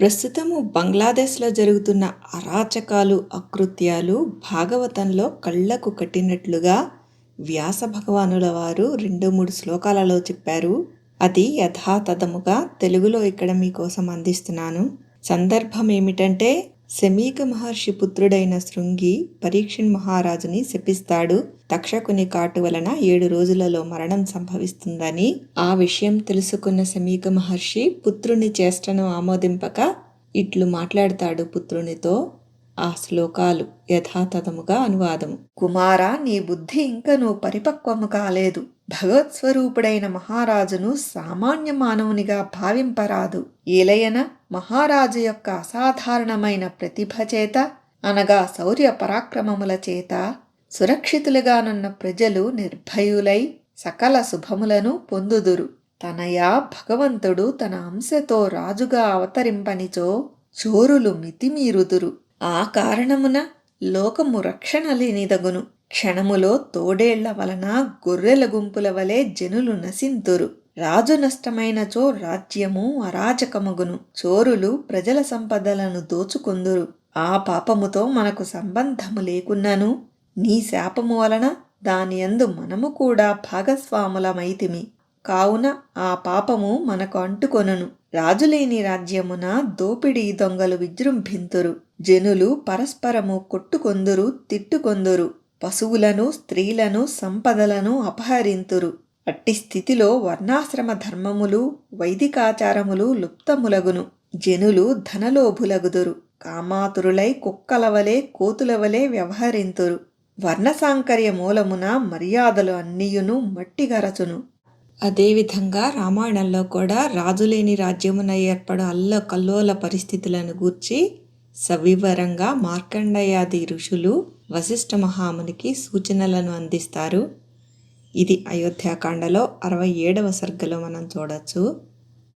ప్రస్తుతము బంగ్లాదేశ్లో జరుగుతున్న అరాచకాలు అకృత్యాలు భాగవతంలో కళ్ళకు కట్టినట్లుగా వ్యాస భగవానుల వారు రెండు మూడు శ్లోకాలలో చెప్పారు. అది యథాతథముగా తెలుగులో ఇక్కడ మీకోసం అందిస్తున్నాను. సందర్భం ఏమిటంటే శమీక మహర్షి పుత్రుడైన శృంగి పరీక్షణ్ మహారాజుని శపిస్తాడు. తక్షకుని కాటు వలన ఏడు రోజులలో మరణం సంభవిస్తుందని ఆ విషయం తెలుసుకున్న శమీక మహర్షి పుత్రుని చేష్టను ఆమోదింపక ఇట్లు మాట్లాడతాడు పుత్రునితో. ఆ శ్లోకాలు యథాతథముగా అనువాదము. కుమారా నీ బుద్ధి ఇంకనూ పరిపక్వము కాలేదు. భగవత్ స్వరూపుడైన మహారాజును సామాన్య మానవునిగా భావింపరాదు. ఏలయన మహారాజు యొక్క అసాధారణమైన ప్రతిభ చేత అనగా శౌర్య పరాక్రమముల చేత సురక్షితులుగానున్న ప్రజలు నిర్భయులై సకల శుభములను పొందుదురు. తనయా భగవంతుడు తన అంశతో రాజుగా అవతరింపనిచో చోరులు మితిమీరుదురు. ఆ కారణమున లోకము రక్షణ లేనిదగును. క్షణములో తోడేళ్ళ వలన గొర్రెల గుంపుల వలె జనులు నశింతురు. రాజు నష్టమైనచో రాజ్యము అరాచకమగును చోరులు ప్రజల సంపదలను దోచుకొందురు. ఆ పాపముతో మనకు సంబంధము లేకున్నాను. నీ శాపము వలన దాని యందు మనము కూడా భాగస్వాములమైతిమి. కావున ఆ పాపము మనకు అంటుకొనును. రాజులేని రాజ్యమున దోపిడీ దొంగలు విజృంభింతురు. జనులు పరస్పరము కొట్టుకొందురు తిట్టుకొందురు. పశువులను స్త్రీలను సంపదలను అపహరింతురు. అట్టి స్థితిలో వర్ణాశ్రమ ధర్మములు వైదికాచారములు లుప్తములగును. జనులు ధనలోభులగుదురు. కామాతురులై కుక్కల వలె కోతుల వలె వ్యవహరింతురు. వర్ణసాంకర్య మూలమున మర్యాదలు అన్నియును మట్టిగరచును. అదేవిధంగా రామాయణంలో కూడా రాజులేని రాజ్యమున ఏర్పడు అల్ల కల్లోల పరిస్థితులను గూర్చి సవివరంగా మార్కండయాది ఋషులు వశిష్ఠ మహామునికి సూచనలను అందిస్తారు. ఇది అయోధ్యాకాండలో అరవై ఏడవ సర్గలో మనం చూడొచ్చు.